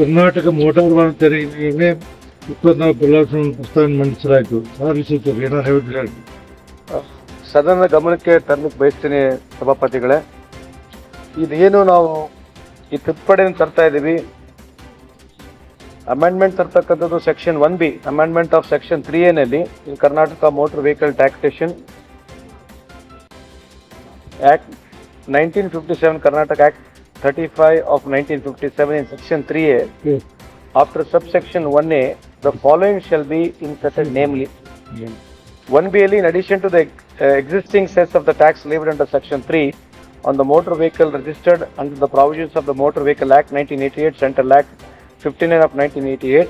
Karnataka motor ವಾಹನ ತೆರಿಗೆಗೆ ಇಪ್ಪತ್ನಾಲ್ಕು ಬದಲಾವಣೆ ಪ್ರಸ್ತಾವ ಮಂಡಿಸಲಾಯಿತು. ಸಾರಿ ಸದನದ ಗಮನಕ್ಕೆ ತರಲಿಕ್ಕೆ ಬಯಸ್ತೀನಿ ಸಭಾಪತಿಗಳೇ. ಇದೇನು ನಾವು ಈ ತಿದ್ದುಪಡಿಯನ್ನು ತರ್ತಾ ಇದ್ದೀವಿ. Amendment ತರ್ತಕ್ಕಂಥದ್ದು section one B amendment of section three ಎನಲ್ಲಿ Karnataka motor vehicle taxation act nineteen fifty seven Karnataka act 35 of 1957 in section 3a, yes. after subsection 1a, the following shall be inserted hmm. namely yes. 1BLE in addition to the uh, existing sets of the tax levied under section 3 on the motor vehicle registered under the provisions of the Motor Vehicle Act 1988, Central Act 59 of 1988,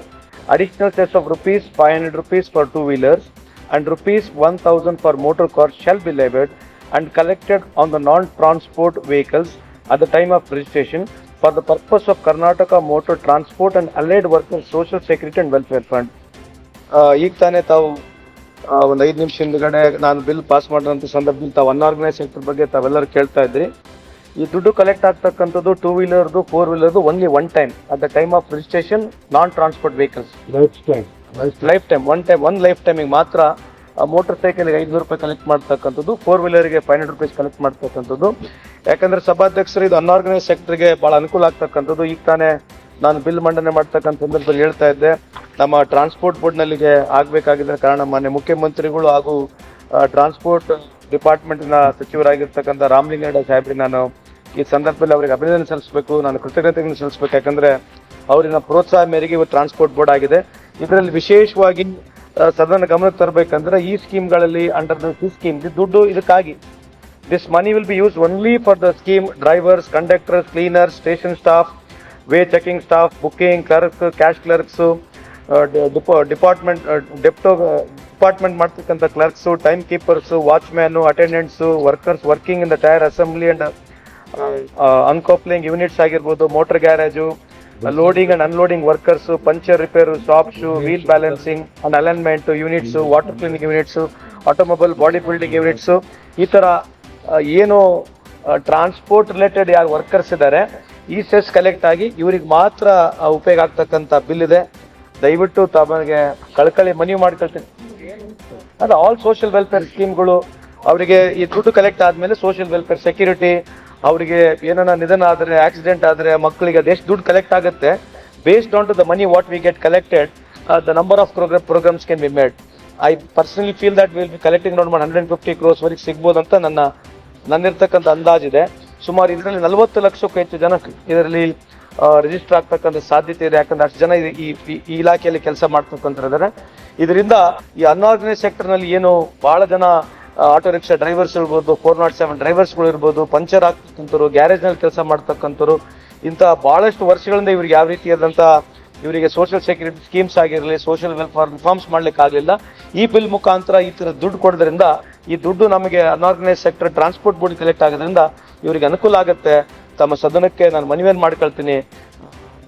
additional sets of rupees 500 rupees for two wheelers and rupees 1000 for motor cars shall be levied and collected on the non-transport vehicles at the time of registration for the purpose of Karnataka Motor Transport and Allied Workers Social Security and Welfare Fund. ಈಗ ತಾನೇ ತಾವು ಒಂದು ಐದು ನಿಮಿಷ ಹಿಂದ್ಗಡೆ ನಾನು bill pass ಮಾಡಿದಂಥ ಸಂದರ್ಭದಲ್ಲಿ ತಾವು ಅನ್ಆರ್ಗನೈಸ್ ಸೆಕ್ಟರ್ ಬಗ್ಗೆ ತಾವೆಲ್ಲರೂ ಕೇಳ್ತಾ ಇದ್ರಿ. ಈ ದುಡ್ಡು ಕಲೆಕ್ಟ್ ಆಗ್ತಕ್ಕಂಥದ್ದು ಟೂ ವೀಲರ್ದು four ವೀಲರ್ದು only one time at the time of registration non transport vehicles life life life time one time one life ಟೈಮಿಗೆ ಮಾತ್ರ ಮೋಟರ್ ಸೈಕಲ್ಗೆ ಐದುನೂರು ರೂಪಾಯಿ ಕಲೆಕ್ಟ್ ಮಾಡ್ತಕ್ಕಂಥದ್ದು ಫೋರ್ ವೀಲರ್ಗೆ ಫೈವ್ ಹಂಡ್ರೆಡ್ ರುಪೀಸ್ ಕಲೆಕ್ಟ್ ಮಾಡ್ತಕ್ಕಂಥದ್ದು. ಯಾಕಂದ್ರೆ ಸಭಾಧ್ಯಕ್ಷರು ಇದು ಅನ್ಆರ್ಗನೈಸ್ ಸೆಕ್ಟರ್ಗೆ ಬಹಳ ಅನುಕೂಲ ಆಗ್ತಕ್ಕಂಥದ್ದು. ಈಗ ತಾನೇ ನಾನು ಬಿಲ್ ಮಂಡನೆ ಮಾಡ್ತಕ್ಕಂಥ ಸಂದರ್ಭದಲ್ಲಿ ಹೇಳ್ತಾ ಇದ್ದೆ ನಮ್ಮ ಟ್ರಾನ್ಸ್ಪೋರ್ಟ್ ಬೋರ್ಡ್ನಲ್ಲಿಗೆ ಆಗಬೇಕಾಗಿದ್ದ ಕಾರಣ ಮಾನ್ಯ ಮುಖ್ಯಮಂತ್ರಿಗಳು ಹಾಗೂ ಟ್ರಾನ್ಸ್ಪೋರ್ಟ್ ಡಿಪಾರ್ಟ್ಮೆಂಟ್ನ ಸಚಿವರಾಗಿರ್ತಕ್ಕಂಥ ರಾಮಲಿಂಗಯ್ಯ ಸಾಹೇಬ್ರಿ ನಾನು ಈ ಸಂದರ್ಭದಲ್ಲಿ ಅವರಿಗೆ ಅಭಿನಂದನೆ ಸಲ್ಲಿಸಬೇಕು ನಾನು ಕೃತಜ್ಞತೆಯನ್ನು ಸಲ್ಲಿಸಬೇಕು. ಯಾಕಂದ್ರೆ ಅವರಿನ ಪ್ರೋತ್ಸಾಹ ಮೇರೆಗೆ ಇವತ್ತು ಟ್ರಾನ್ಸ್ಪೋರ್ಟ್ ಬೋರ್ಡ್ ಆಗಿದೆ. ಇದರಲ್ಲಿ ವಿಶೇಷವಾಗಿ ಆ, ಸದನ ಗಮನಕ್ಕೆ ತರಬೇಕಂದ್ರೆ ಈ ಸ್ಕೀಮ್ಗಳಲ್ಲಿ ಅಂಡರ್ ದಿ ಸ್ಕೀಮ್ ದುಡ್ಡು ಇದಕ್ಕಾಗಿ. This money will be use only for the scheme drivers conductors cleaners station staff way checking staff booking clerk cash clerks department depot department ಮಾಡ್ತಕ್ಕಂಥ clerks time keepers watchman attendants workers working in the tyre assembly and uncoupling units ಆಗಿರ್ಬೋದು motor garage loading and unloading workers puncture repair shops wheel balancing and alignment units water cleaning units automobile body building units ಈ ತರ ಏನು transport related ಯಾವ workers ಇದ್ದಾರೆ ಈ cess collect ಆಗಿ ಇವ್ರಿಗೆ ಮಾತ್ರ ಉಪಯೋಗ ಆಗ್ತಕ್ಕಂಥ ಬಿಲ್ ಇದೆ. ದಯವಿಟ್ಟು ತಮಗೆ ಕಳ್ಕಳಿ ಮನವಿ ಮಾಡ್ಕೊಳ್ತೀನಿ. ಅದು ಆಲ್ ಸೋಷಿಯಲ್ ವೆಲ್ಫೇರ್ ಸ್ಕೀಮ್ಗಳು ಅವರಿಗೆ ಈ ದುಡ್ಡು ಕಲೆಕ್ಟ್ ಆದ್ಮೇಲೆ ಸೋಷಿಯಲ್ ವೆಲ್ಫೇರ್ ಸೆಕ್ಯೂರಿಟಿ ಅವರಿಗೆ ಏನನ್ನ ನಿಧನ ಆದರೆ ಆಕ್ಸಿಡೆಂಟ್ ಆದರೆ, ಮಕ್ಕಳಿಗೆ ಅದೆಷ್ಟು ದುಡ್ಡು ಕಲೆಕ್ಟ್ ಆಗುತ್ತೆ. Based on to the money what we get collected the number of program programs can be made I personally feel that will be collecting ನೋಡ್ ಮಾಡಿ ಹಂಡ್ರೆಡ್ ಫಿಫ್ಟಿ ಕ್ರೋಸ್ ವರೆಗೆ ಸಿಗ್ಬೋದು ಅಂತ ನನ್ನ, ನನ್ನಿರ್ತಕ್ಕಂಥ ಅಂದಾಜಿದೆ ಸುಮಾರು ಇದರಲ್ಲಿ ನಲವತ್ತು ಲಕ್ಷಕ್ಕೂ ಹೆಚ್ಚು ಜನ ಇದರಲ್ಲಿ ರಿಜಿಸ್ಟರ್ ಆಗ್ತಕ್ಕಂಥ ಸಾಧ್ಯತೆ ಇದೆ. ಯಾಕಂದ್ರೆ ಅಷ್ಟು ಜನ ಈ, ಈ- ಇಲಾಖೆಯಲ್ಲಿ ಕೆಲಸ ಮಾಡ್ತಕ್ಕಂಥದ್ದಾರೆ ಇದರಿಂದ ಈ ಅನ್ಆರ್ಗನೈಸ್ ಸೆಕ್ಟರ್ನಲ್ಲಿ ಏನು ಬಹಳ ಜನ ಆಟೋ ರಿಕ್ಷಾ ಡ್ರೈವರ್ಸ್ ಇರ್ಬೋದು, ಫೋರ್ ನಾಟ್ ಸೆವೆನ್ ಡ್ರೈವರ್ಸ್ಗಳು ಇರ್ಬೋದು, ಪಂಚರ್ ಆಗ್ತಕ್ಕಂಥವ್ರು ಗ್ಯಾರೇಜ್ನಲ್ಲಿ ಕೆಲಸ ಮಾಡ್ತಕ್ಕಂಥವ್ರು, ಇಂಥ ಭಾಳಷ್ಟು ವರ್ಷಗಳಿಂದ ಇವ್ರಿಗೆ ಯಾವ ರೀತಿಯಾದಂಥ ಇವರಿಗೆ ಸೋಷಿಯಲ್ ಸೆಕ್ಯೂರಿಟಿ ಸ್ಕೀಮ್ಸ್ ಆಗಿರಲಿ ಸೋಷಿಯಲ್ ವೆಲ್ಫೇರ್ ರಿಫಾರ್ಮ್ಸ್ ಮಾಡ್ಲಿಕ್ಕೆ ಆಗಲಿಲ್ಲ. ಈ ಬಿಲ್ ಮುಖಾಂತರ ಈ ಥರ ದುಡ್ಡು ಕೊಡೋದ್ರಿಂದ, ಈ ದುಡ್ಡು ನಮಗೆ unorganised sector transport board collect ಆಗೋದ್ರಿಂದ ಇವರಿಗೆ ಅನುಕೂಲ ಆಗುತ್ತೆ. ತಮ್ಮ ಸದನಕ್ಕೆ ನಾನು ಮನವಿಯನ್ನು ಮಾಡ್ಕೊಳ್ತೀನಿ.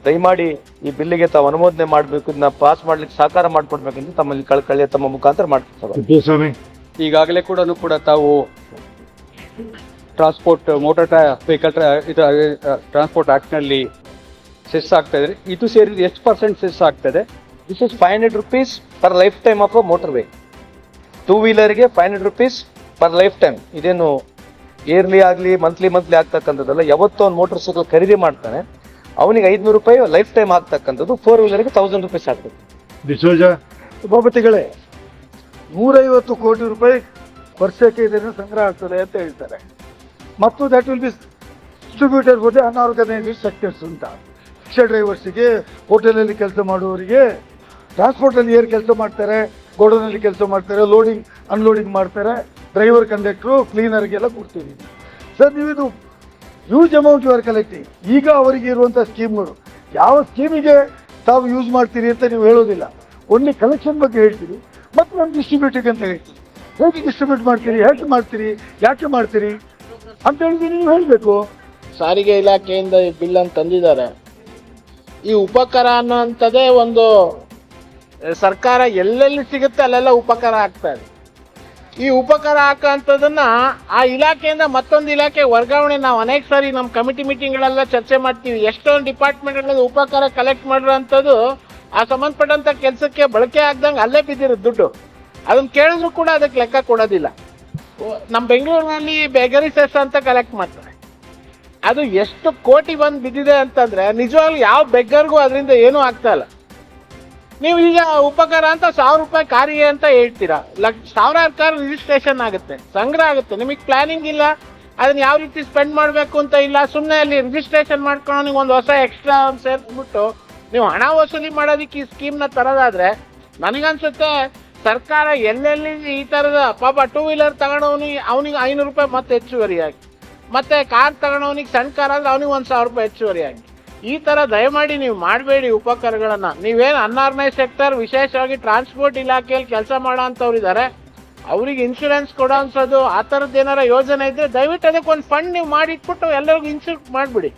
ದಯಮಾಡಿ ಈ ಬಿಲ್ಲಿಗೆ ತಾವು ಅನುಮೋದನೆ ಮಾಡಬೇಕು, ಇದನ್ನ ಪಾಸ್ ಮಾಡ್ಲಿಕ್ಕೆ ಸಹಕಾರ ಮಾಡಿಕೊಡ್ಬೇಕಂತ ತಮ್ಮಲ್ಲಿ ಕಳ್ಕಳಿಯ ತಮ್ಮ ಮುಖಾಂತರ ಮಾಡ್ತಾರೆ ಈಗಾಗಲೇ ಕೂಡ ಕೂಡ ತಾವು ಟ್ರಾನ್ಸ್ಪೋರ್ಟ್ ಮೋಟರ್ ವೆಹಿಕಲ್ ಇದು ಟ್ರಾನ್ಸ್ಪೋರ್ಟ್ ಆ್ಯಕ್ಟ್ನಲ್ಲಿ ಸೆಸ್ ಆಗ್ತಾ ಇದ್ರೆ ಇದು ಸೇರಿ ಎಷ್ಟು ಪರ್ಸೆಂಟ್ ಸೆಸ್ ಆಗ್ತದೆ? This is five hundred rupees per life time of a motor way two ವೀಲರ್ಗೆ five hundred rupees per life time ಇದೇನು ಇಯರ್ಲಿ ಆಗಲಿ ಮಂತ್ಲಿ ಮಂತ್ಲಿ ಆಗ್ತಕ್ಕಂಥದ್ದಲ್ಲ. ಯಾವತ್ತೋ ಒಂದು ಮೋಟರ್ ಸೈಕಲ್ ಖರೀದಿ ಮಾಡ್ತಾನೆ. ಅವನಿಗೆ ಐದುನೂರು ರೂಪಾಯಿ ಲೈಫ್ ಟೈಮ್ ಆಗ್ತಕ್ಕಂಥದ್ದು. ಫೋರ್ ವೀಲರ್ಗೆ ತೌಸಂಡ್ ರುಪೀಸ್ ಆಗ್ತದೆ. ಡಿಸೋಜ ಸಭಾಪತಿಗಳೇ ನೂರೈವತ್ತು ಕೋಟಿ ರೂಪಾಯಿ ವರ್ಷಕ್ಕೆ ಇದನ್ನು ಸಂಗ್ರಹ ಆಗ್ತದೆ ಅಂತ ಹೇಳ್ತಾರೆ. ಮತ್ತು that will be distributor for the unorganised sectors ಅಂತ. ರಿಕ್ಷಾ ಡ್ರೈವರ್ಸಿಗೆ, ಹೋಟೆಲಲ್ಲಿ ಕೆಲಸ ಮಾಡುವವರಿಗೆ ಟ್ರಾನ್ಸ್ಪೋರ್ಟಲ್ಲಿ ಏರ್ ಕೆಲಸ ಮಾಡ್ತಾರೆ ಗೋಡನಲ್ಲಿ ಕೆಲಸ ಮಾಡ್ತಾರೆ ಲೋಡಿಂಗ್ ಅನ್ಲೋಡಿಂಗ್ ಮಾಡ್ತಾರೆ ಡ್ರೈವರ್ ಕಂಡಕ್ಟ್ರು ಕ್ಲೀನರ್ಗೆಲ್ಲ ಕೊಡ್ತೀವಿ. ಸರ್ ನೀವು ಇದು huge amount you are collecting ಈಗ ಅವರಿಗೆ ಇರುವಂಥ ಸ್ಕೀಮ್ಗಳು, ಯಾವ ಸ್ಕೀಮಿಗೆ ತಾವು ಯೂಸ್ ಮಾಡ್ತೀರಿ ಅಂತ ನೀವು ಹೇಳೋದಿಲ್ಲ. ಓನ್ಲಿ ಕಲೆಕ್ಷನ್ ಬಗ್ಗೆ ಹೇಳ್ತೀರಿ ಮತ್ತು ನಾನು ಡಿಸ್ಟ್ರಿಬ್ಯೂಟಿಗೆ ಅಂತ ಹೇಳಿ. ಹೇಗೆ ಡಿಸ್ಟ್ರಿಬ್ಯೂಟ್ ಮಾಡ್ತೀರಿ ಹೇಗೆ ಮಾಡ್ತೀರಿ, ಯಾಕೆ ಮಾಡ್ತೀರಿ? ಅಂತ ಹೇಳಿದ್ರೆ ನೀವು ಹೇಳಬೇಕು. ಸಾರಿಗೆ ಇಲಾಖೆಯಿಂದ ಈ ಬಿಲ್ ಅನ್ನು ತಂದಿದ್ದಾರೆ. ಈ ಉಪಕರ ಅನ್ನೋಂಥದ್ದೇ ಒಂದು ಸರ್ಕಾರ ಎಲ್ಲೆಲ್ಲಿ ಸಿಗುತ್ತೆ ಅಲ್ಲೆಲ್ಲ ಉಪಕಾರ ಇದೆ. ಈ ಉಪಕಾರ ಹಾಕೋಂಥದ್ದನ್ನ ಆ ಇಲಾಖೆಯಿಂದ ಮತ್ತೊಂದು ಇಲಾಖೆ ವರ್ಗಾವಣೆ, ನಾವು ಅನೇಕ ಸಾರಿ ನಮ್ಮ ಕಮಿಟಿ ಮೀಟಿಂಗ್ಗಳೆಲ್ಲ ಚರ್ಚೆ ಮಾಡ್ತೀವಿ. ಎಷ್ಟೊಂದು ಡಿಪಾರ್ಟ್ಮೆಂಟ್ಗಳಲ್ಲಿ ಉಪಕಾರ ಕಲೆಕ್ಟ್ ಮಾಡಿರೋಂಥದ್ದು ಆ ಸಂಬಂಧಪಟ್ಟಂತ ಕೆಲಸಕ್ಕೆ ಬಳಕೆ ಆಗ್ದಂಗೆ ಅಲ್ಲೇ ಬಿದ್ದಿರೋದು ದುಡ್ಡು. ಅದನ್ನ ಕೇಳಿದ್ರು ಕೂಡ ಅದಕ್ಕೆ ಲೆಕ್ಕ ಕೊಡೋದಿಲ್ಲ. ನಮ್ಮ ಬೆಂಗಳೂರಿನಲ್ಲಿ ಬೇಗರಿ ಸೆಸ್ ಅಂತ ಕಲೆಕ್ಟ್ ಮಾಡ್ತಾರೆ. ಅದು ಎಷ್ಟು ಕೋಟಿ ಬಂದು ಬಿದ್ದಿದೆ ಅಂತಂದ್ರೆ ನಿಜವಾಗ್ಲೂ ಯಾವ ಬೆಗ್ಗರ್ಗೂ ಅದರಿಂದ ಏನೂ ಆಗ್ತಾ ಇಲ್ಲ. ನೀವು ಈಗ ಉಪಕಾರ ಅಂತ ಸಾವಿರ ರೂಪಾಯಿ ಕಾರಿಗೆ ಅಂತ ಹೇಳ್ತೀರಾ? ಲಕ್ಷ ಸಾವಿರಾರು ಕಾರ್ ರಿಜಿಸ್ಟ್ರೇಷನ್ ಆಗುತ್ತೆ, ಸಂಗ್ರಹ ಆಗುತ್ತೆ, ನಿಮಗೆ ಪ್ಲಾನಿಂಗ್ ಇಲ್ಲ ಅದನ್ನ ಯಾವ ರೀತಿ ಸ್ಪೆಂಡ್ ಮಾಡಬೇಕು ಅಂತ ಇಲ್ಲ ಸುಮ್ಮನೆ ಅಲ್ಲಿ ರಿಜಿಸ್ಟ್ರೇಷನ್ ಮಾಡ್ಕೊಂಡು ಒಂದು ಹೊಸ ಎಕ್ಸ್ಟ್ರಾ ಸೇರಿಸ್ಬಿಟ್ಟು ನೀವು ಹಣ ವಸೂಲಿ ಮಾಡೋದಕ್ಕೆ ಈ ಸ್ಕೀಮ್ನ ತರೋದಾದ್ರೆ ನನಗನ್ಸುತ್ತೆ ಸರ್ಕಾರ ಎಲ್ಲೆಲ್ಲಿ ಈ ಥರದ ಪಾಪ ಟೂ ವೀಲರ್ ತಗೊಂಡವನಿಗೆ ಅವನಿಗೆ ಐನೂರು ರೂಪಾಯಿ ಮತ್ತೆ ಹೆಚ್ಚುವರಿಯಾಗಿ. ಮತ್ತೆ ಕಾರ್ ತಗೊಂಡವನಿಗೆ ಸಣ್ಣ ಕಾರ್ ಆದ್ರೆ ಅವನಿಗೆ ಒಂದು ಸಾವಿರ ರೂಪಾಯಿ ಹೆಚ್ಚುವರಿಯಾಗಿ. ಈ ತರ ದಯಮಾಡಿ ನೀವು ಮಾಡಬೇಡಿ ಉಪಕರಗಳನ್ನು ನೀವೇನು ಅನ್ಆರ್ಗನೈಸ್ ಸೆಕ್ಟರ್ ವಿಶೇಷವಾಗಿ ಟ್ರಾನ್ಸ್ಪೋರ್ಟ್ ಇಲಾಖೆಯಲ್ಲಿ ಕೆಲಸ ಮಾಡೋ ಅಂಥವ್ರು ಇದ್ದಾರೆ ಅವ್ರಿಗೆ ಇನ್ಶೂರೆನ್ಸ್ ಕೊಡೋ ಅಂಥದ್ದು ಆ ಥರದ್ದು ಏನಾರ ಯೋಜನೆ ಇದ್ರೆ ದಯವಿಟ್ಟು ಅದಕ್ಕೆ ಒಂದು ಫಂಡ್ ನೀವು ಮಾಡಿಟ್ಬಿಟ್ಟು ಎಲ್ಲರಿಗೂ ಇನ್ಶೂರ್ ಮಾಡಿಬಿಡಿ.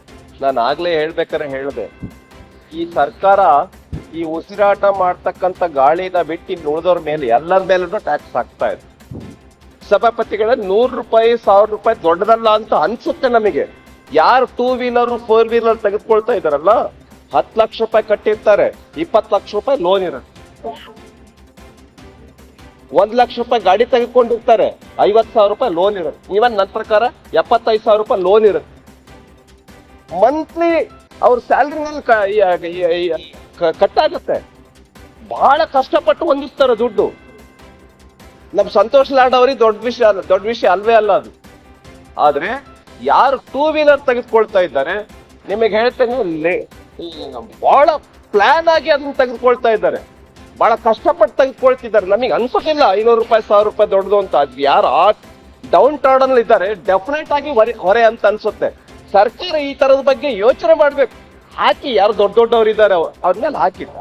ನಾನು ಆಗ್ಲೇ ಹೇಳ್ಬೇಕಾರೆ ಹೇಳಿದೆ. ಈ ಸರ್ಕಾರ ಈ ಉಸಿರಾಟ ಮಾಡ್ತಕ್ಕಂಥ ಗಾಳಿನ ಬಿಟ್ಟು ಉಳಿದವ್ರ ಮೇಲೆ ಎಲ್ಲರ ಮೇಲೂ ಟ್ಯಾಕ್ಸ್ ಹಾಕ್ತಾ ಇದೆ. ಸಭಾಪತಿಗಳ, ನೂರು ರೂಪಾಯಿ, ಸಾವಿರ ರೂಪಾಯಿ ದೊಡ್ಡದಲ್ಲ ಅಂತ ಅನ್ಸುತ್ತೆ ನಮಗೆ. ಯಾರು ಟೂ ವೀಲರ್ ಫೋರ್ ವೀಲರ್ ತೆಗೆದುಕೊಳ್ತಾ ಇದಾರಲ್ಲ ಹತ್ತು ಲಕ್ಷ ರೂಪಾಯಿ ಕಟ್ಟಿರ್ತಾರೆ, ಇಪ್ಪತ್ತು ಲಕ್ಷ ರೂಪಾಯಿ ಲೋನ್ ಇರುತ್ತೆ. ಒಂದ್ ಲಕ್ಷ ರೂಪಾಯಿ ಗಾಡಿ ತೆಗೆದುಕೊಂಡಿರ್ತಾರೆ ಐವತ್ ಸಾವಿರ ರೂಪಾಯಿ ಲೋನ್ ಇರುತ್ತೆ. ಇವನ್ ನನ್ನ ಪ್ರಕಾರ ಎಪ್ಪತ್ತೈದು ಸಾವಿರ ರೂಪಾಯಿ ಲೋನ್ ಇರುತ್ತೆ. ಮಂತ್ಲಿ ಅವ್ರ ಸ್ಯಾಲ್ರಿ ಕಟ್ ಆಗುತ್ತೆ ಬಹಳ ಕಷ್ಟಪಟ್ಟು ಹೊಂದಿಸ್ತಾರೆ ದುಡ್ಡು. ನಮ್ ಸಂತೋಷ್ ಲಾಡ್ ದೊಡ್ಡ ವಿಷಯ ಅಲ್ಲ, ದೊಡ್ಡ ವಿಷಯ ಅಲ್ವೇ ಅಲ್ಲ ಅದು. ಆದ್ರೆ ಯಾರು ಟೂ ವೀಲರ್ ತೆಗೆದುಕೊಳ್ತಾ ಇದ್ದಾರೆ, ನಿಮಗೆ ಹೇಳ್ತೇನೆ ಬಹಳ ಪ್ಲಾನ್ ಆಗಿ ಅದನ್ನ ತೆಗೆದುಕೊಳ್ತಾ ಇದ್ದಾರೆ. ಬಹಳ ಕಷ್ಟಪಟ್ಟು ತೆಗೆದುಕೊಳ್ತಿದ್ದಾರೆ. ನಮಗೆ ಅನ್ಸೋದಿಲ್ಲ, ಐನೂರು ರೂಪಾಯಿ, ಸಾವಿರ ರೂಪಾಯಿ ದೊಡ್ಡದು ಅಂತ. ಯಾರು ಆ ಡೌನ್ ಅಲ್ಲಿ ಇದ್ದಾರೆ ಡೆಫಿನೆಟ್ ಆಗಿ ಹೊರೆ ಹೊರೆ ಅಂತ ಅನ್ಸುತ್ತೆ. ಸರ್ಕಾರ ಈ ತರದ ಬಗ್ಗೆ ಯೋಚನೆ ಮಾಡ್ಬೇಕು. ಹಾಕಿ ಯಾರು ದೊಡ್ಡ ದೊಡ್ಡವ್ರು ಇದ್ದಾರೆ ಅವ್ರ ಮೇಲೆ ಹಾಕಿಲ್ಲ.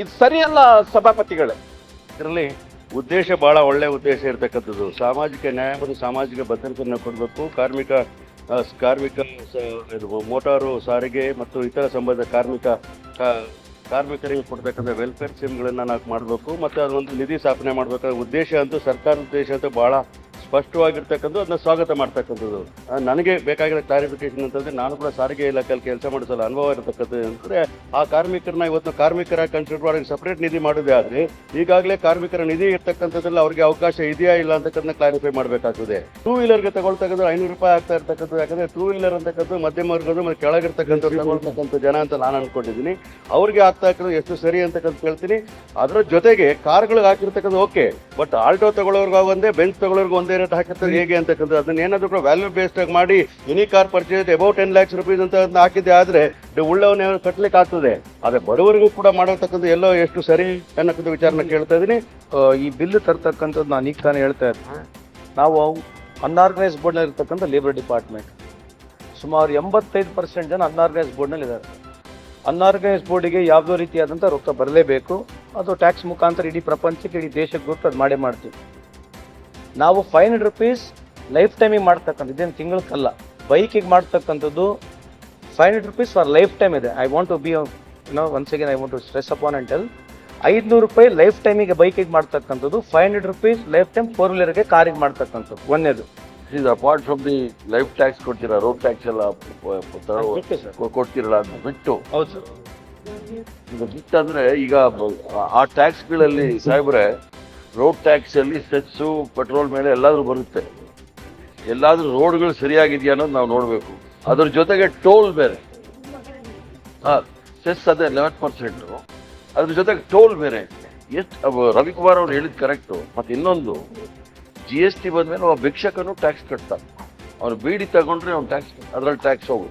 ಇದು ಸರಿಯಲ್ಲ ಸಭಾಪತಿಗಳೇ. ಇದರಲ್ಲಿ ಉದ್ದೇಶ ಬಹಳ ಒಳ್ಳೆ ಉದ್ದೇಶ ಇರತಕ್ಕಂಥದ್ದು. ಸಾಮಾಜಿಕ ನ್ಯಾಯ ಮತ್ತು ಸಾಮಾಜಿಕ ಭದ್ರತೆಯನ್ನು ಕೊಡಬೇಕು. ಕಾರ್ಮಿಕ ಕಾರ್ಮಿಕ ಮೋಟಾರು ಸಾರಿಗೆ ಮತ್ತು ಇತರ ಸಂಬಂಧ ಕಾರ್ಮಿಕ ಕಾರ್ಮಿಕರಿಗೆ ಕೊಡ್ತಕ್ಕಂಥ ವೆಲ್ಫೇರ್ ಸ್ಕೀಮ್ಗಳನ್ನ ನಾವು ಮಾಡಬೇಕು. ಮತ್ತು ಅದೊಂದು ನಿಧಿ ಸ್ಥಾಪನೆ ಮಾಡಬೇಕಾದ ಉದ್ದೇಶ ಅಂತೂ ಸರ್ಕಾರದ ಉದ್ದೇಶ ಅಂತೂ ಬಹಳ ಸ್ಪಷ್ಟವಾಗಿರ್ತಕ್ಕಂಥದ್ದು, ಅದನ್ನ ಸ್ವಾಗತ ಮಾಡ್ತಕ್ಕಂಥದ್ದು. ನನಗೆ ಬೇಕಾಗಿರೋ ಕ್ಲಾರಿಫಿಕೇಶನ್ ಅಂತಂದ್ರೆ, ನಾನು ಕೂಡ ಸಾರಿಗೆ ಇಲಾಖೆಯಲ್ಲಿ ಕೆಲಸ ಮಾಡಿಸಲು ಅನುಭವ ಇರತಕ್ಕಂಥದ್ದು ಅಂದ್ರೆ ಆ ಕಾರ್ಮಿಕರನ್ನ ಇವತ್ತು ಕಾರ್ಮಿಕರ ಕನ್ಸಿಡರ್ ಮಾಡಿ ಸಪರೇಟ್ ನಿಧಿ ಮಾಡೋದೇ ಆದ್ರೆ, ಈಗಾಗಲೇ ಕಾರ್ಮಿಕರ ನಿಧಿ ಇರ್ತಕ್ಕಂಥದ್ರಲ್ಲಿ ಅವ್ರಿಗೆ ಅವಕಾಶ ಇದೆಯಾ ಇಲ್ಲ ಅಂತಕ್ಕಂಥ ಕ್ಲಾರಿಫೈ ಮಾಡಬೇಕಾಗ್ತದೆ. ಟೂ ವೀಲರ್ಗೆ ತಗೊಳ್ತಕ್ಕಂಥ ಐನೂರು ರೂಪಾಯಿ ಆಗ್ತಾ ಇರ್ತಕ್ಕಂಥದ್ದು, ಯಾಕಂದ್ರೆ ಟೂ ವೀಲರ್ ಅಂತಕ್ಕಂಥ ಮಧ್ಯಮ ವರ್ಗದ ಮತ್ತೆ ಕೆಳಗಿರ್ತಕ್ಕಂಥವ್ರು ತಗೊಳ್ತಕ್ಕಂಥ ಜನ ಅಂತ ನಾನು ಅನ್ಕೊಂಡಿದ್ದೀನಿ. ಅವ್ರಿಗೆ ಆಗ್ತಾ ಇರೋದು ಎಷ್ಟು ಸರಿ ಅಂತಕ್ಕಂಥ ಹೇಳ್ತೀನಿ. ಅದರ ಜೊತೆಗೆ ಕಾರ್ಗಳಿಗೆ ಹಾಕಿರ್ತಕ್ಕಂಥ ಓಕೆ ಬಟ್ ಆಲ್ಟೋ ತಗೊಳ್ಳೋರ್ಗೂ ಒಂದೇ ಬೆಂಚ್ ತಗೊಳ್ಳೋರ್ಗೂ ಒಂದೇ ರೇಟ್ ಹಾಕಿರ್ತಾರೆ, ಹೇಗೆ ಅಂತಕ್ಕಂಥ ಅದನ್ನ ಏನಾದ್ರು ಕೂಡ ವ್ಯಾಲ್ಯೂ ಬೇಸ್ಡ್ ಆಗಿ ಮಾಡಿ any car purchase about ten lakhs rupees ಅಂತ ಹಾಕಿದ್ದೆ, ಆದ್ರೆ ಉಳ್ಳವನ್ನ ಕಟ್ಟಲಿಕ್ಕೆ ಆಗ್ತದೆ. ಅದೇ ಬಡವರಿಗೂ ಕೂಡ ಮಾಡತಕ್ಕಂಥ ಎಲ್ಲೋ ಎಷ್ಟು ಸರಿ ಅನ್ನಕ್ಕಂಥ ವಿಚಾರನ ಕೇಳ್ತಾ ಇದೀನಿ ಈ ಬಿಲ್ ತರ್ತಕ್ಕಂಥದ್ದು ನಾನು ಈಗ ತಾನೇ ಹೇಳ್ತಾ ಇದ್ದೆ. ನಾವು ಅನ್ಆರ್ಗನೈಸ್ ಬೋರ್ಡ್ನಲ್ಲಿ ಇರ್ತಕ್ಕಂಥ ಲೇಬರ್ ಡಿಪಾರ್ಟ್ಮೆಂಟ್ ಸುಮಾರು ಎಂಬತ್ತೈದು ಪರ್ಸೆಂಟ್ ಜನ ಅನ್ಆರ್ಗನೈಸ್ ಬೋರ್ಡ್ನಲ್ಲಿ ಇದ್ದಾರೆ ಅನ್ಆರ್ಗನೈಸ್ ಬೋರ್ಡಿಗೆ ಯಾವುದೋ ರೀತಿಯಾದಂಥ ರೊಕ್ಕ ಬರಲೇಬೇಕು. ಅದು ಟ್ಯಾಕ್ಸ್ ಮುಖಾಂತರ ಇಡೀ ಪ್ರಪಂಚಕ್ಕೆ, ಇಡೀ ದೇಶಕ್ಕೆ ಗೊತ್ತು, ಅದು ಮಾಡೇ ಮಾಡ್ತೀವಿ. ನಾವು ಫೈವ್ ಹಂಡ್ರೆಡ್ ರುಪೀಸ್ ಲೈಫ್ ಟೈಮಿಗೆ ಮಾಡ್ತಕ್ಕಂಥ ಇದೇನು ತಿಂಗಳಕ್ಕಲ್ಲ ಬೈಕಿಗೆ ಮಾಡ್ತಕ್ಕಂಥದ್ದು five hundred rupees for life time ಇದೆ I want to be know once again I want to stress upon and tell ಐದುನೂರು ರೂಪಾಯಿ ಲೈಫ್ ಟೈಮಿಗೆ ಬೈಕಿಗೆ ಮಾಡ್ತಕ್ಕಂಥದ್ದು five hundred rupees life time four ವೀಲರ್ಗೆ ಕಾರಿಗೆ ಮಾಡ್ತಕ್ಕಂಥದ್ದು ಒಂದೇದು. Is apart from the life tax ಕೊಡ್ತೀರಾ road tax ಎಲ್ಲ ಕೊಡ್ತೀರಲ್ಲ ಅದು ಬಿಟ್ಟು? ಹೌದು ಸರ್. ಬಿಟ್ಟು ಅಂದ್ರೆ ಈಗ ಆ ಟ್ಯಾಕ್ಸ್ಗಳಲ್ಲಿ ಸಾಹೇಬ್ರೆ ರೋಡ್ ಟ್ಯಾಕ್ಸ್ ಅಲ್ಲಿ ಸೆಸ್ಸು ಪೆಟ್ರೋಲ್ ಮೇಲೆ ಎಲ್ಲಾದ್ರೂ ಬರುತ್ತೆ. ಎಲ್ಲಾದ್ರೂ ರೋಡ್ಗಳು ಸರಿಯಾಗಿದೆಯಾ ಅನ್ನೋದು ನಾವು ನೋಡಬೇಕು. ಅದ್ರ ಜೊತೆಗೆ ಟೋಲ್ ಬೇರೆ. ಹಾಂ ಸೆಸ್ ಅದೇ ಲೆವೆನ್ ಪರ್ಸೆಂಟ್ ಅದ್ರ ಜೊತೆಗೆ ಟೋಲ್ ಬೇರೆ. ಎಷ್ಟು ರವಿಕುಮಾರ್ ಅವ್ರು ಹೇಳಿದ್ ಕರೆಕ್ಟು ಮತ್ತೆ ಇನ್ನೊಂದು ಜಿ ಎಸ್ ಟಿ ಬಂದ್ಮೇಲೆ ಒಬ್ಬ ಭಿಕ್ಷಕನು ಟ್ಯಾಕ್ಸ್ ಕಟ್ತಾನೆ. ಅವ್ನು ಬೀಡಿ ತಗೊಂಡ್ರೆ ಅವ್ನು ಟ್ಯಾಕ್ಸ್ ಅದ್ರಲ್ಲಿ ಟ್ಯಾಕ್ಸ್ ಹೋಗು.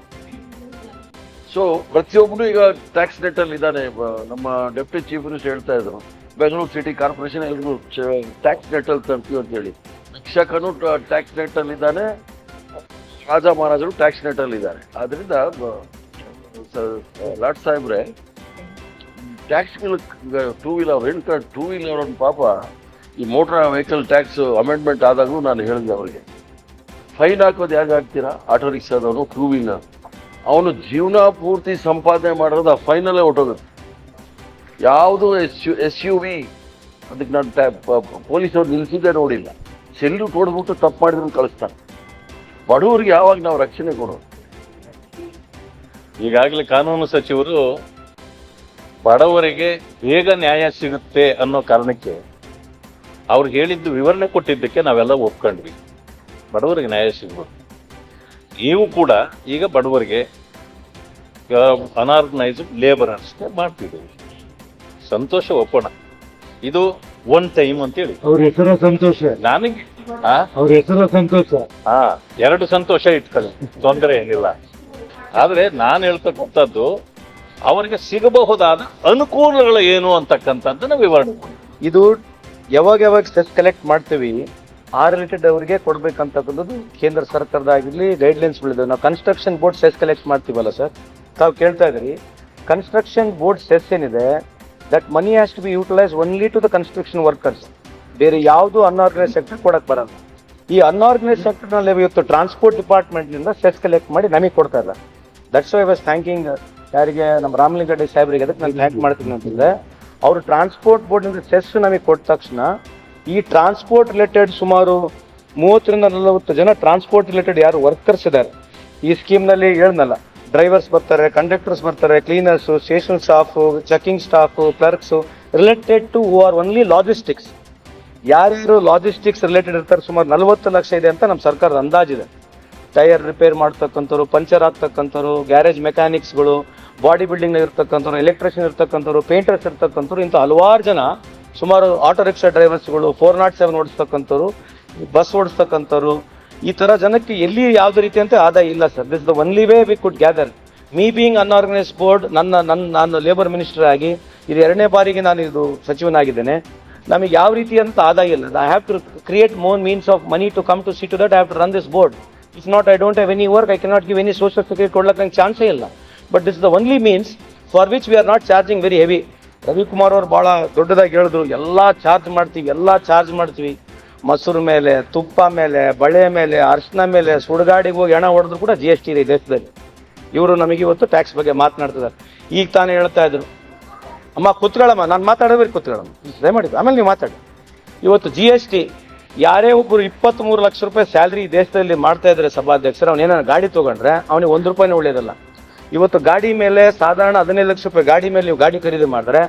ಸೊ ಪ್ರತಿಯೊಬ್ಬನು ಈಗ ಟ್ಯಾಕ್ಸ್ ನೆಟ್ಟಲ್ಲಿ ಇದ್ದಾನೆ. ನಮ್ಮ ಡೆಪ್ಟಿ ಚೀಫ್ ಮಿನಿಸ್ಟರ್ ಹೇಳ್ತಾ ಇದ್ರು. ಬೆಂಗಳೂರು ಸಿಟಿ ಕಾರ್ಪೊರೇಷನ್ ಎಲ್ರಿಗೂ ಟ್ಯಾಕ್ಸ್ ನೆಟ್ಟಲ್ಲಿ ತರ್ತೀವಿ ಅಂತ ಹೇಳಿ. ಶಿಕ್ಷಕನು ಟ್ಯಾಕ್ಸ್ ನೆಟ್ಟಲ್ಲಿ ಇದ್ದಾನೆ, ರಾಜ ಮಹಾರಾಜರು ಟ್ಯಾಕ್ಸ್ ನೆಟ್ಟಲ್ಲಿ ಇದ್ದಾರೆ. ಆದ್ರಿಂದ ಲಾಟ್ ಸಾಹೇಬ್ರೆ tax two wheeler rent two wheeler ಒಂದು ಪಾಪ, ಈ ಮೋಟರ್ ವೆಹಿಕಲ್ ಟ್ಯಾಕ್ಸ್ ಅಮೆಂಡ್ಮೆಂಟ್ ಆದಾಗಲೂ ನಾನು ಹೇಳಿದೆ ಅವರಿಗೆ. ಫೈನ್ ಹಾಕೋದು ಯಾಕೆ ಹಾಕ್ತೀರಾ? ಆಟೋ ರಿಕ್ಷಾದವನು ಟೂ ವೀಲರ್ ಅವನು ಜೀವನ ಪೂರ್ತಿ ಸಂಪಾದನೆ ಮಾಡೋದು ಆ ಫೈನಲ್ಲೇ ಹೊಟ್ಟೋಗುತ್ತೆ ಯಾವುದು S U S U V? ಅದಕ್ಕೆ ನಾನು ಪೊಲೀಸವ್ರು ನಿಲ್ಲಿಸಿದ್ದೆ ನೋಡಿಲ್ಲ. ಸೆಲ್ಲು ತೋಡ್ಬಿಟ್ಟು ತಪ್ಪು ಮಾಡಿದ್ರು ಕಳಿಸ್ತಾನೆ ಬಡವರಿಗೆ ಯಾವಾಗ ನಾವು ರಕ್ಷಣೆ ಕೊಡೋದು? ಈಗಾಗಲೇ ಕಾನೂನು ಸಚಿವರು ಬಡವರಿಗೆ ಬೇಗ ನ್ಯಾಯ ಸಿಗುತ್ತೆ ಅನ್ನೋ ಕಾರಣಕ್ಕೆ ಅವ್ರು ಹೇಳಿದ್ದು ವಿವರಣೆ ಕೊಟ್ಟಿದ್ದಕ್ಕೆ ನಾವೆಲ್ಲ ಒಪ್ಕೊಂಡ್ವಿ. ಬಡವರಿಗೆ ನ್ಯಾಯ ಸಿಗ್ಬೋದು. ನೀವು ಕೂಡ ಈಗ ಬಡವರಿಗೆ ಅನಾರ್ಗನೈಸ್ಡ್ ಲೇಬರ್ ಅಷ್ಟೇ ಮಾಡ್ತಿದ್ದೀವಿ ಸಂತೋಷ ಒಪ್ಪೋಣ. ಇದು ಒನ್ ಟೈಮ್ ಅಂತೇಳಿ. ಅವ್ರ ಹೆಸರು ಸಂತೋಷ. ನನಗೆ ಆ? ಅವ್ರ ಹೆಸರು ಸಂತೋಷ. ಹಾ ಎರಡು ಸಂತೋಷ ಇಟ್ಕೊಳ್ಳಿ. ತೊಂದರೆ ಏನಿಲ್ಲ. ಆದ್ರೆ ನಾನು ಹೇಳ್ತಕ್ಕಂಥದ್ದು ಅವರಿಗೆ ಸಿಗಬಹುದಾದ ಅನುಕೂಲಗಳು ಏನು ಅಂತಕ್ಕಂಥದ್ದನ್ನ ವಿವರಣೆ ಮಾಡಿ. ಇದು ಯಾವಾಗ ಯಾವಾಗ ಸೆಸ್ ಕಲೆಕ್ಟ್ ಮಾಡ್ತೀವಿ ಆ ರಿಲೇಟೆಡ್ ಅವರಿಗೆ ಕೊಡ್ಬೇಕಂತಕ್ಕಂಥದ್ದು ಕೇಂದ್ರ ಸರ್ಕಾರದಾಗಿರ್ಲಿ ಗೈಡ್ಲೈನ್ಸ್ ಬೆಳೆದ ನಾವು ಕನ್ಸ್ಟ್ರಕ್ಷನ್ ಬೋರ್ಡ್ ಸೆಸ್ ಕಲೆಕ್ಟ್ ಮಾಡ್ತೀವಲ್ಲ ಸರ್? ತಾವು ಕೇಳ್ತಾ ಇದ್ರಿ ಕನ್ಸ್ಟ್ರಕ್ಷನ್ ಬೋರ್ಡ್ ಸೆಸ್ ಏನಿದೆ? That money has to be utilise only to the construction workers ಬೇರೆ ಯಾವುದು ಅನ್ಆರ್ಗನೈಸ್ ಸೆಕ್ಟರ್ ಕೊಡಕ್ ಬರಲ್ಲ. ಈ ಅನ್ಆರ್ಗನೈಸ್ ಸೆಕ್ಟರ್ನಲ್ಲಿ ಇವತ್ತು ಟ್ರಾನ್ಸ್ಪೋರ್ಟ್ ಡಿಪಾರ್ಟ್ಮೆಂಟ್ನಿಂದ ಸೆಸ್ ಕಲೆಕ್ಟ್ ಮಾಡಿ ನಮಗೆ ಕೊಡ್ತಾ ಇಲ್ಲ ದಟ್ಸ್ ವೈ ವಾಸ್ ಥ್ಯಾಂಕಿಂಗ್ ಯಾರಿಗೆ, ನಮ್ಮ ರಾಮಲಿಂಗಡ್ಡಿ ಸಾಹೇಬ್ರಿಗೆ ಅದಕ್ಕೆ ನಾನು ಥ್ಯಾಂಕ್ ಮಾಡ್ತೀನಿ ಅಂತಂದ್ರೆ, ಅವರು ಟ್ರಾನ್ಸ್ಪೋರ್ಟ್ ಬೋರ್ಡ್ನಿಂದ ಸೆಸ್ ನಮಗೆ ಕೊಟ್ಟ ತಕ್ಷಣ ಈ ಟ್ರಾನ್ಸ್ಪೋರ್ಟ್ ರಿಲೇಟೆಡ್ ಸುಮಾರು ಮೂವತ್ತರಿಂದ ನಲವತ್ತು ಜನ ಟ್ರಾನ್ಸ್ಪೋರ್ಟ್ ರಿಲೇಟೆಡ್ ಯಾರು ವರ್ಕರ್ಸ್ ಇದ್ದಾರೆ. ಈ ಸ್ಕೀಮ್ನಲ್ಲಿ ಹೇಳ್ನಲ್ಲ ಡ್ರೈವರ್ಸ್ ಬರ್ತಾರೆ, ಕಂಡಕ್ಟರ್ಸ್ ಬರ್ತಾರೆ, cleaners, station staff, checking staff, clerks related to O R only logistics ಯಾರ್ಯಾರು ಲಾಜಿಸ್ಟಿಕ್ಸ್ ರಿಲೇಟೆಡ್ ಇರ್ತಾರೆ, ಸುಮಾರು ನಲವತ್ತು ಲಕ್ಷ ಇದೆ ಅಂತ ನಮ್ಮ ಸರ್ಕಾರದ ಅಂದಾಜಿದೆ. ಟೈರ್ ರಿಪೇರ್ ಮಾಡ್ತಕ್ಕಂಥವ್ರು, ಪಂಚರ್ ಆಗ್ತಕ್ಕಂಥವ್ರು, ಗ್ಯಾರೇಜ್ ಮೆಕ್ಯಾನಿಕ್ಸ್ಗಳು, ಬಾಡಿ ಬಿಲ್ಡಿಂಗ್ ಇರ್ತಕ್ಕಂಥವ್ರು ಎಲೆಕ್ಟ್ರಿಷಿಯನ್ ಇರ್ತಕ್ಕಂಥವ್ರು ಪೇಂಟರ್ಸ್ ಇರ್ತಕ್ಕಂಥವ್ರು, ಇಂಥ ಹಲವಾರು ಜನ, ಸುಮಾರು ಆಟೋ ರಿಕ್ಷಾ ಡ್ರೈವರ್ಸ್ಗಳು ಫೋರ್ ನಾಟ್ ಸೆವೆನ್ ಓಡಿಸ್ತಕ್ಕಂಥವ್ರು ಬಸ್ ಓಡಿಸ್ತಕ್ಕಂಥವ್ರು ಈ ಥರ ಜನಕ್ಕೆ ಎಲ್ಲಿ ಯಾವುದೇ ಅಂತ ಆದಾಯ ಇಲ್ಲ sir this the only way we could gather me being unorganised board ನನ್ನ ನನ್ನ, ನಾನು ಲೇಬರ್ ಮಿನಿಸ್ಟರ್ ಆಗಿ, ಇದು ಎರಡನೇ ಬಾರಿಗೆ ನಾನು ಇದು ಸಚಿವನಾಗಿದ್ದೇನೆ. ನಮಗೆ ಯಾವ ರೀತಿ ಅಂತ ಆದಾಯ ಇಲ್ಲ. I have to create more means of money to come to see to that I have to run this board it's not I don't have any work I cannot give any social security ಕೊಡ್ಲಕ್ಕೆ ನಂಗೆ ಚಾನ್ಸೇ ಇಲ್ಲ. But this the only means for which we are not charging very heavy Ravikumar ಅವರು ಭಾಳ ದೊಡ್ಡದಾಗಿ ಹೇಳಿದ್ರು, ಎಲ್ಲ charge ಮಾಡ್ತೀವಿ, ಎಲ್ಲ ಚಾರ್ಜ್ ಮಾಡ್ತೀವಿ. ಮೊಸರು ಮೇಲೆ, ತುಪ್ಪ ಮೇಲೆ, ಬಳೆ ಮೇಲೆ, ಅರ್ಶನ ಮೇಲೆ ಸುಡುಗಾಡಿಗೆ ಹೋಗಿ ಹಣ ಹೊಡೆದ್ರು ಕೂಡ ಜಿ ಎಸ್ ಟಿ ಇದೆ ದೇಶದಲ್ಲಿ. ಇವರು ನಮಗೆ ಇವತ್ತು ಟ್ಯಾಕ್ಸ್ ಬಗ್ಗೆ ಮಾತನಾಡ್ತಿದ್ದಾರೆ. ಈಗ ತಾನೇ ಹೇಳ್ತಾ ಇದ್ರು. ಅಮ್ಮ, ಕೂತ್ಕೊಳ್ಳಮ್ಮ, ನಾನು ಮಾತಾಡೋದ್ರಿ ಕೂತ್ಕೊಳ್ಳಮ್ಮ. ಮಾಡಿದ್ರು ಆಮೇಲೆ ನೀವು ಮಾತಾಡಿ. ಇವತ್ತು ಜಿ ಎಸ್ ಟಿ ಯಾರೇ ಒಬ್ಬರು ಇಪ್ಪತ್ತ್ಮೂರು ಲಕ್ಷ ರೂಪಾಯಿ ಸ್ಯಾಲ್ರಿ ದೇಶದಲ್ಲಿ ಮಾಡ್ತಾ ಇದ್ದಾರೆ ಸಭಾಧ್ಯಕ್ಷರು, ಅವ್ನು ಏನಾರ ಗಾಡಿ ತೊಗೊಂಡ್ರೆ ಅವನಿಗೆ ಒಂದು ರೂಪಾಯಿನೂ ಒಳ್ಳೇದಲ್ಲ ಇವತ್ತು ಗಾಡಿ ಮೇಲೆ ಸಾಧಾರಣ ಹದಿನೈದು ಲಕ್ಷ ರೂಪಾಯಿ ಗಾಡಿ ಮೇಲೆ ನೀವು ಗಾಡಿ ಖರೀದಿ ಮಾಡಿದ್ರೆ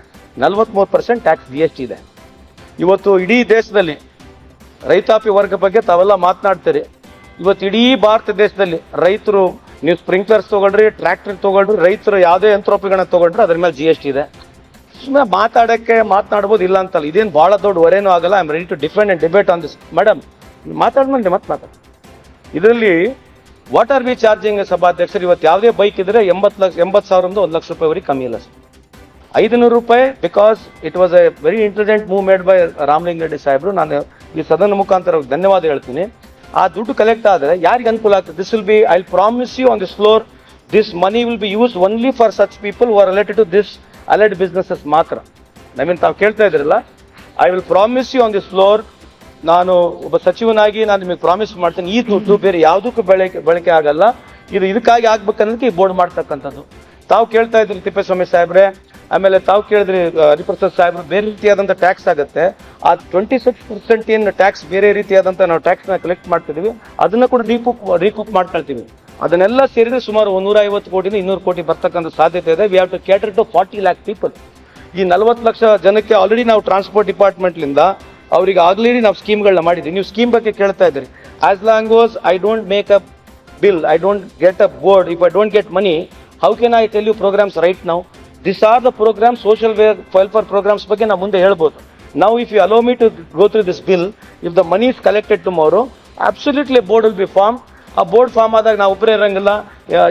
ನಲ್ವತ್ಮೂರು percent tax G S T ಇದೆ. ಇವತ್ತು ಇಡೀ ದೇಶದಲ್ಲಿ ರೈತಾಪಿ ವರ್ಗ ಬಗ್ಗೆ ತಾವೆಲ್ಲ ಮಾತನಾಡ್ತೀರಿ. ಇವತ್ತು ಇಡೀ ಭಾರತ ದೇಶದಲ್ಲಿ ರೈತರು, ನೀವು ಸ್ಪ್ರಿಂಕ್ಲರ್ಸ್ ತೊಗೊಳ್ರಿ, ಟ್ರ್ಯಾಕ್ಟರ್ ತೊಗೊಳ್ರಿ, ರೈತರು ಯಾವುದೇ ಯಂತ್ರೋಪಕರಣ ತೊಗೊಂಡ್ರೆ ಅದ್ರ ಮೇಲೆ ಜಿ ಎಸ್ ಟಿ ಇದೆ. ಸುಮ್ಮನೆ ಮಾತಾಡೋಕ್ಕೆ ಮಾತನಾಡ್ಬೋದು ಇಲ್ಲ ಅಂತಲ್ಲ, ಇದೇನು ಭಾಳ ದೊಡ್ಡ ಹೊರೇನೂ ಆಗಲ್ಲ I am ready to defend and debate on this madam ಮಾತಾಡ್ಮೇಲೆ ಮತ್ತೆ ಮಾತಾಡಿ. ಇದರಲ್ಲಿ ವಾಟ್ ಆರ್ ಬಿ ಚಾರ್ಜಿಂಗ್ ಸಭಾಧ್ಯಕ್ಷರು? ಇವತ್ತು ಯಾವುದೇ ಬೈಕ್ ಇದ್ರೆ ಎಂಬತ್ತು ಲಕ್ಷ, ಎಂಬತ್ತು ಸಾವಿರದಿಂದ ಒಂದು ಲಕ್ಷ ರೂಪಾಯಿವರೆಗೆ ಕಮ್ಮಿ ಇಲ್ಲ ಸರ್. ಐದುನೂರು ರೂಪಾಯಿ because it was a very intelligent move made by Ramalinga Reddy ಸಾಹೇಬರು. ನಾನು ಈ ಸದನ ಮುಖಾಂತರ ಧನ್ಯವಾದ ಹೇಳ್ತೀನಿ. ಆ ದುಡ್ಡು ಕಲೆಕ್ಟ್ ಆದರೆ ಯಾರಿಗೆ ಅನುಕೂಲ ಆಗ್ತದೆ? This will be I promise you on this floor this money will be use only for such people are related to this allied businesses ಮಾತ್ರ. ನಮೀನ್ ತಾವು ಕೇಳ್ತಾ ಇದ್ರಲ್ಲ I will promise you on this floor ನಾನು ಒಬ್ಬ ಸಚಿವನಾಗಿ ನಾನು ನಿಮಗೆ promise ಮಾಡ್ತೀನಿ. ಈ ದುಡ್ಡು ಬೇರೆ ಯಾವುದಕ್ಕೂ ಬಳಕೆ ಬಳಕೆ ಆಗಲ್ಲ. ಇದು ಇದಕ್ಕಾಗಿ ಆಗ್ಬೇಕನ್ನೋದಕ್ಕೆ ಈ ಬೋರ್ಡ್ ಮಾಡ್ತಕ್ಕಂಥದ್ದು. ತಾವು ಕೇಳ್ತಾ ಇದ್ರಿ ತಿಪ್ಪೇಸ್ವಾಮಿ ಸಾಹೇಬ್ರೆ ಆಮೇಲೆ ತಾವು ಕೇಳಿದ್ರಿ ಹರಿಪ್ರಸಾದ್ ಸಾಹೇಬ್ರು ಬೇರೆ ರೀತಿಯಾದಂಥ ಟ್ಯಾಕ್ಸ್ ಆಗುತ್ತೆ. ಆ ಟ್ವೆಂಟಿ ಸಿಕ್ಸ್ ಪರ್ಸೆಂಟ್ ಏನು ಟ್ಯಾಕ್ಸ್ ಬೇರೆ ರೀತಿಯಾದಂಥ ನಾವು ಟ್ಯಾಕ್ಸ್ನ ಕಲೆಕ್ಟ್ ಮಾಡ್ತಿದ್ದೀವಿ ಅದನ್ನ ಕೂಡ ರೀಕೂಪ್ ರೀಕೂಪ್ ಮಾಡ್ಕೊಳ್ತೀವಿ. ಅದನ್ನೆಲ್ಲ ಸೇರಿದ್ರೆ ಸುಮಾರು ಒಂದೂರ ಐವತ್ತು ಕೋಟಿನ ಇನ್ನೂರು ಕೋಟಿ ಬರ್ತಕ್ಕಂಥ ಸಾಧ್ಯತೆ ಇದೆ. We have to cater to forty lakh people ಈ ನಲವತ್ತು ಲಕ್ಷ ಜನಕ್ಕೆ ಆಲ್ರೆಡಿ ನಾವು ಟ್ರಾನ್ಸ್ಪೋರ್ಟ್ ಡಿಪಾರ್ಟ್ಮೆಂಟ್ಲಿಂದ ಅವರಿಗೆ ಆಲ್ರೆಡಿ ನಾವು ಸ್ಕೀಮ್ಗಳನ್ನ ಮಾಡಿದ್ದೀವಿ ನೀವು ಸ್ಕೀಮ್ ಬಗ್ಗೆ ಕೇಳ್ತಾ ಇದ್ದೀರಿ. As long was I don't make up bill I don't get a board if I don't get money, how can I tell you programs right ನಾವು this are the program social welfare programs ಬಗ್ಗೆ ನಾವು ಮುಂದೆ ಹೇಳ್ಬೋದು. ನಾವು if you allow me to go through this bill if the money is collected to more absolutely board will be form ಆ board form ಆದಾಗ ನಾವು ಒಬ್ಬರೇ ಇರೋಂಗಿಲ್ಲ.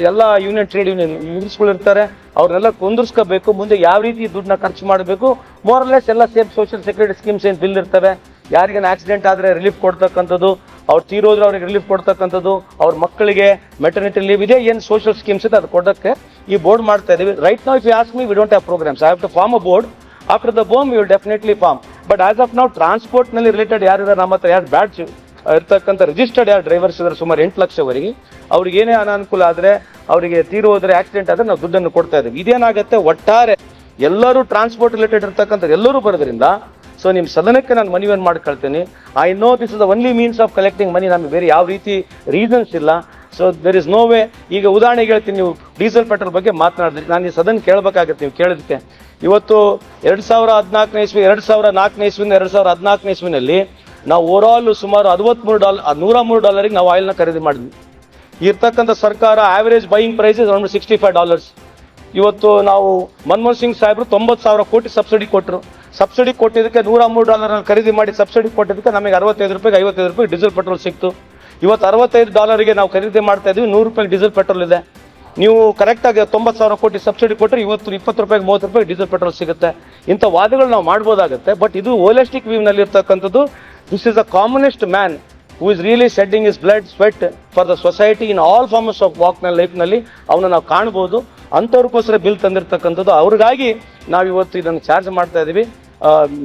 ಎಲ್ಲ ಯೂನಿಯನ್ ಟ್ರೇಡ್ ಯೂನಿಯನ್ ಯೂನಿಯನ್ಸ್ಗಳು ಇರ್ತಾರೆ. ಅವ್ರನ್ನೆಲ್ಲ ಕುಂದಿರ್ಸ್ಕೋಬೇಕು. ಮುಂದೆ ಯಾವ ರೀತಿ ದುಡ್ಡನ್ನ ಖರ್ಚು ಮಾಡಬೇಕು? ಮೋರ್ಲೆಸ್ ಎಲ್ಲ ಸೇಫ್ ಸೋಷಿಯಲ್ ಸೆಕ್ಯೂರಿಟಿ ಸ್ಕೀಮ್ಸ್ ಏನು ಬಿಲ್ ಇರ್ತವೆ? ಯಾರಿಗೇನು ಆಕ್ಸಿಡೆಂಟ್ ಆದರೆ ರಿಲೀಫ್ ಕೊಡ್ತಕ್ಕಂಥದ್ದು, ಅವ್ರು ತೀರೋದ್ರೆ ಅವ್ರಿಗೆ ರಿಲೀಫ್ ಕೊಡ್ತಕ್ಕಂಥದ್ದು, ಅವ್ರ ಮಕ್ಕಳಿಗೆ ಮೆಟರ್ನಿಟಿ ಲೀವ್ ಇದೆ, ಏನು ಸೋಷಿಯಲ್ ಸ್ಕೀಮ್ಸ್ ಇದೆ, ಅದು ಕೊಡೋಕ್ಕೆ ಈ ಬೋರ್ಡ್ ಮಾಡ್ತಾ ಇದ್ದೀವಿ ರೈಟ್ ನಾವು if you ask me we don't have programs I have to form a board after the bomb will definitely form but as of ನಾವು ಟ್ರಾನ್ಸ್ಪೋರ್ಟ್ನಲ್ಲಿ ರಿಲೇಟೆಡ್ ಯಾರು ಇದ್ದಾರೆ ನಮ್ಮ ಹತ್ರ ಯಾರು ಬ್ಯಾಡ್ಜ್ ಇರ್ತಕ್ಕಂಥ ರಿಜಿಸ್ಟರ್ಡ್ ಯಾರು ಡ್ರೈವರ್ಸ್ ಇದ್ದಾರೆ ಸುಮಾರು ಎಂಟು ಲಕ್ಷವರೆಗೆ ಅವ್ರಿಗೆ ಏನೇ ಅನಾನುಕೂಲ ಆದರೆ, ಅವರಿಗೆ ತೀರು ಹೋದರೆ ಆಕ್ಸಿಡೆಂಟ್ ಆದರೆ ನಾವು ದುಡ್ಡನ್ನು ಕೊಡ್ತಾ ಇದ್ದೀವಿ ಇದೇನಾಗುತ್ತೆ? ಒಟ್ಟಾರೆ ಎಲ್ಲರೂ ಟ್ರಾನ್ಸ್ಪೋರ್ಟ್ ರಿಲೇಟೆಡ್ ಇರ್ತಕ್ಕಂಥ ಎಲ್ಲರೂ ಬರೋದ್ರಿಂದ ಸೊ ನಿಮ್ಮ ಸದನಕ್ಕೆ ನಾನು ಮನವಿಯನ್ನು ಮಾಡ್ಕೊಳ್ತೀನಿ I know this is the only means of collecting money ನಮಗೆ ಬೇರೆ ಯಾವ ರೀತಿ ರೀಸನ್ಸ್ ಇಲ್ಲ. So there is no way ಈಗ ಉದಾಹರಣೆಗೆ ಹೇಳ್ತೀನಿ, ನೀವು ಡೀಸೆಲ್, ಪೆಟ್ರೋಲ್ ಬಗ್ಗೆ ಮಾತನಾಡಿದ್ರಿ ನಾನು ಈ ಸದನ ಕೇಳಬೇಕಾಗತ್ತೆ, ನೀವು ಕೇಳಿದಕ್ಕೆ ಇವತ್ತು ಎರಡು ಸಾವಿರ ಹದಿನಾಲ್ಕನೇ ಇಸ್ವಿ, ಎರಡು ಸಾವಿರ ನಾಲ್ಕನೇ ಇಸ್ವಿನ ಎರಡು ಸಾವಿರ ಹದಿನಾಲ್ಕನೇ ಇಸ್ವಿನಲ್ಲಿ ನಾವು ಓವರ್ ಆಲ್ ಸುಮಾರು ಅರವತ್ತ್ಮೂರು ಡಾಲರ್ ನೂರ ಮೂರು ಡಾಲರಿಗೆ ನಾವು ಆಯಿಲ್ನ ಖರೀದಿ ಮಾಡಿದ್ವಿ. ಇರ್ತಕ್ಕಂಥ ಸರ್ಕಾರ average buying price is around sixty five dollars ಇವತ್ತು ನಾವು ಮನಮೋಹನ್ ಸಿಂಗ್ ಸಾಹೇಬರು ತೊಂಬತ್ತು ಸಾವಿರ ಕೋಟಿ ಸಬ್ಸಿಡಿ ಕೊಟ್ಟರು ಸಬ್ಸಿಡಿ ಕೊಟ್ಟಿದ್ದಕ್ಕೆ ನೂರ ಮೂರು ಡಾಲರ್ ಖರೀದಿ ಮಾಡಿ ಸಬ್ಸಿಡಿ ಕೊಟ್ಟಿದ್ದಕ್ಕೆ ನಮಗೆ ಅರವತ್ತೈದು ರೂಪಾಯಿಗೆ ಐವತ್ತೈದು ರೂಪಾಯಿ ಡೀಸೆಲ್ ಪೆಟ್ರೋಲ್ ಸಿಕ್ತು. ಇವತ್ತು ಅರವತ್ತೈದು ಡಾಲರಿಗೆ ನಾವು ಖರೀದಿ ಮಾಡ್ತಾ ಇದ್ದೀವಿ, ನೂರು ರೂಪಾಯಿ ಡೀಸೆಲ್ ಪೆಟ್ರೋಲ್ ಇದೆ. ನೀವು ಕರೆಕ್ಟಾಗಿ ತೊಂಬತ್ತು ಸಾವಿರ ಕೋಟಿ ಸಬ್ಸಿಡಿ ಕೊಟ್ಟರೆ ಇವತ್ತು ಇಪ್ಪತ್ತು ರೂಪಾಯಿಗೆ ಮೂವತ್ತು ರೂಪಾಯಿ ಡೀಸೆಲ್ ಪೆಟ್ರೋಲ್ ಸಿಗುತ್ತೆ. ಇಂಥ ವಾದಗಳು ನಾವು ಮಾಡ್ಬೋದಾಗುತ್ತೆ ಬಟ್ ಇದು ಹೋಲಿಸ್ಟಿಕ್ ವ್ಯೂನಲ್ಲಿ ಇರ್ತಕ್ಕಂಥದ್ದು this is a commonest man who is really shedding is blood sweat for the society in all forms of ವಾಕ್ನ ಲೈಫ್ನಲ್ಲಿ ಅವನ್ನ ನಾವು ಕಾಣ್ಬೋದು. ಅಂಥವ್ರಿಗೋಸ್ಕರ ಬಿಲ್ ತಂದಿರ್ತಕ್ಕಂಥದ್ದು. ಅವ್ರಿಗಾಗಿ ನಾವು ಇವತ್ತು ಇದನ್ನು ಚಾರ್ಜ್ ಮಾಡ್ತಾ ಇದ್ದೀವಿ.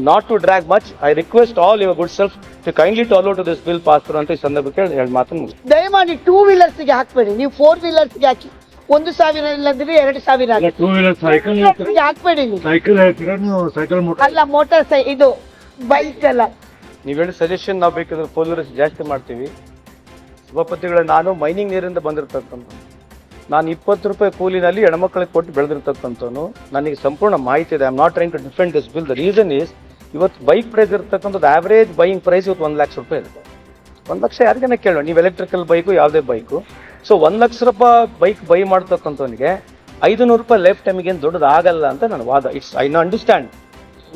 Not to drag much I request all your good self to kindly to allow to this bill pass ಅಂತ ಈ ಸಂದರ್ಭಕ್ಕೆ ಹೇಳಿ ಮಾತನ್ನು ದಯಮಾಡಿ ಟೂ ವೀಲರ್ಸ್ಗೆ ಹಾಕ್ಬೇಡಿ. ನೀವು ಫೋರ್ ವೀಲರ್ಸ್ಗೆ ಹಾಕಿ. ಒಂದು ಸಾವಿರ ಇಲ್ಲಂದ್ರೆ ಎರಡು ಸಾವಿರ ಹಾಕಿ ಟೂ ವೀಲರ್ ಸೈಕಲ್ ಹಾಕ್ಬೇಡಿ ನೀವು. ಸೈಕಲ್ ಹೇಳ್ತೀರಾ ನೀವು? ಸೈಕಲ್ ಮೋಟರ್ ಅಲ್ಲ ಮೋಟಾರ್ ಸೈ ಇದು ಬೈಕ್ ಅಲ್ಲ. ನೀವು ಹೇಳಿ ಸಜೆಷನ್ ನಾವು ಬೇಕಾದ್ರೆ ಪೊಲೀಸ್ ಜಾಸ್ತಿ ಮಾಡ್ತೀವಿ. ಸಭಾಪತಿಗಳ ನಾನು ಮೈನಿಂಗ್ ನೀರಿಂದ ಬಂದಿರತಕ್ಕಂಥ ನಾನು ಇಪ್ಪತ್ತು ರೂಪಾಯಿ ಕೂಲಿನಲ್ಲಿ ಹೆಣ್ಮಕ್ಳಿಗೆ ಕೊಟ್ಟು ಬೆಳೆದಿರ್ತಕ್ಕಂಥವ್ನು, ನನಗೆ ಸಂಪೂರ್ಣ ಮಾಹಿತಿ ಇದೆ. I am not trying to defend this bill the reason is ಇವತ್ತು ಬೈಕ್ ಪ್ರೈಸ್ ಇರ್ತಕ್ಕಂಥದ್ದು ಆವ್ರೇಜ್ ಬೈಯಿಂಗ್ ಪ್ರೈಸ್ ಇವತ್ತು ಒಂದು ಲಕ್ಷ ರೂಪಾಯಿ ಇದೆ ಒಂದು ಲಕ್ಷ ಯಾರಿಗೇನೆ ಕೇಳೋಣ. ನೀವು ಎಲೆಕ್ಟ್ರಿಕಲ್ ಬೈಕು ಯಾವುದೇ ಬೈಕು ಸೊ ಒಂದು ಲಕ್ಷ ರೂಪಾಯಿ ಬೈಕ್ ಬೈ ಮಾಡ್ತಕ್ಕಂಥವ್ನಿಗೆ ಐದು ನೂರು ರೂಪಾಯಿ ಲೈಫ್ ಟೈಮಿಗೆ ಏನು ದೊಡ್ಡದಾಗಲ್ಲ ಅಂತ ನನ್ನ ವಾದ. ಇಟ್ಸ್ ಐ ನೋ ಅಂಡರ್ಸ್ಟ್ಯಾಂಡ್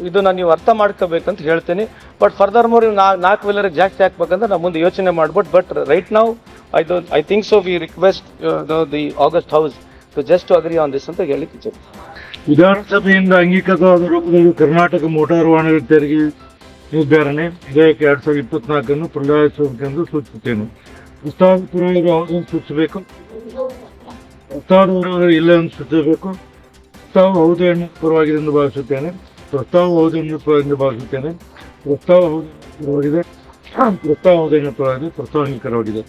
ಇದನ್ನ ನೀವು ಅರ್ಥ ಮಾಡ್ಕೋಬೇಕಂತ ಹೇಳ್ತೀನಿ. ಬಟ್ ಫರ್ದರ್ ಮೋರ್ ನಾ, ನಾಲ್ಕು ವೀಲರ್ ಜಾಸ್ತಿ ಹಾಕ್ಬೇಕಂದ್ರೆ ನಾವು ಮುಂದೆ ಯೋಚನೆ ಮಾಡ್ಬಿಟ್ಟು ಬಟ್ ರೈಟ್ ನಾವು I don't I think so we request the august house to just agree on this ಅಂತ ಹೇಳಿಕ್ಕೆ ವಿಧಾನಸಭೆಯಿಂದ ಅಂಗೀಕೃತವಾದ ರೂಪದಲ್ಲಿ ಕರ್ನಾಟಕ ಮೋಟಾರು ವಾಹನಗಳ ತೆರಿಗೆ ನಿರ್ಧಾರಣೆ ವಿಧೇಯಕ ಎರಡ್ ಸಾವಿರದ ಇಪ್ಪತ್ನಾಲ್ಕನ್ನು ಪ್ರಜಾಯಿಸುವಂತೆಂದು ಸೂಚಿಸುತ್ತೇನೆ. ಪ್ರಸ್ತಾವ ಪುರಾವೆಗಳು ಸೂಚಿಸಬೇಕು? ಪ್ರಸ್ತಾವದ ಇಲ್ಲ ಎಂದು ಸೂಚಿಸಬೇಕು. ಪ್ರಸ್ತಾವ ಹೌದು ಎಂದು ಪರವಾಗಿದೆ ಎಂದು ಭಾವಿಸುತ್ತೇನೆ. ಪ್ರಸ್ತಾವ ಹೌದು ಎಂದು ಪರವಾಗಿದೆ ಭಾವಿಸುತ್ತೇನೆ ಪ್ರಸ್ತಾವ ಹೌದು ಎಂದು ಪರವಾಗಿದೆ ಪ್ರಸ್ತಾವ ಹೌದು ಎಂದು ಪರವಾಗಿದೆ ಪ್ರಸ್ತಾವ ಅಂಗೀಕಾರವಾಗಿದೆ